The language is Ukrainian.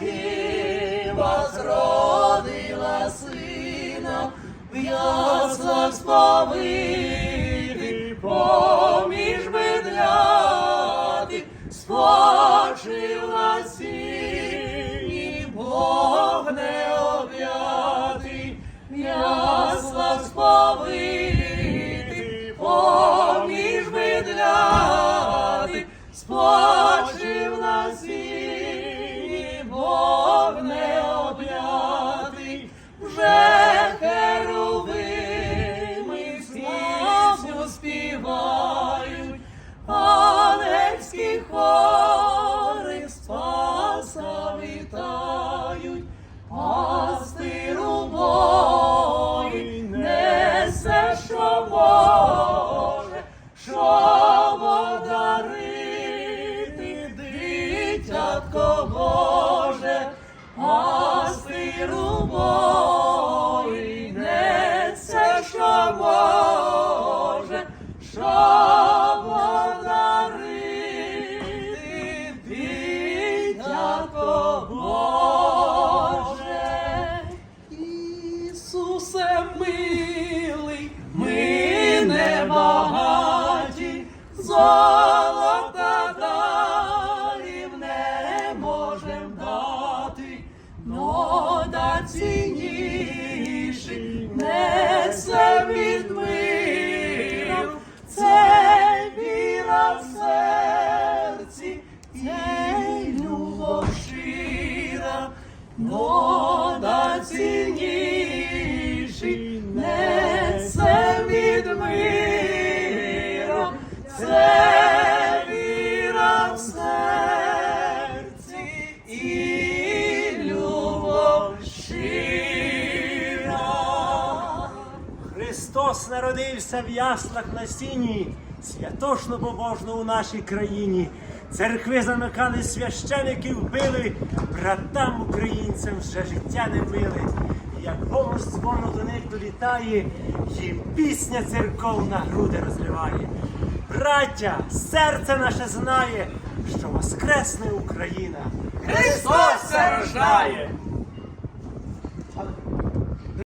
Діва зродила сина, в яслах сповити, поміж медляти. Спочила сіні, Бог не об'яти, в яслах сповити, поміж медляти. Спочила хори спаса вітають, пастиру бой несе, що може, що подарити, дитятко Боже, пастиру бой золота дарів не можем дати, но да цінніший несе від миру, це віра в серці, це любов щира, но да цінніший Христос народився в яслах на сіні, святошно побожно у нашій країні. Церкви замикали, священиків били, братам українцям вже життя не мили. Як голос дзвону до них долітає, їм пісня церковна груди розриває. Браття, серце наше знає, що воскресне Україна. Христос рождає!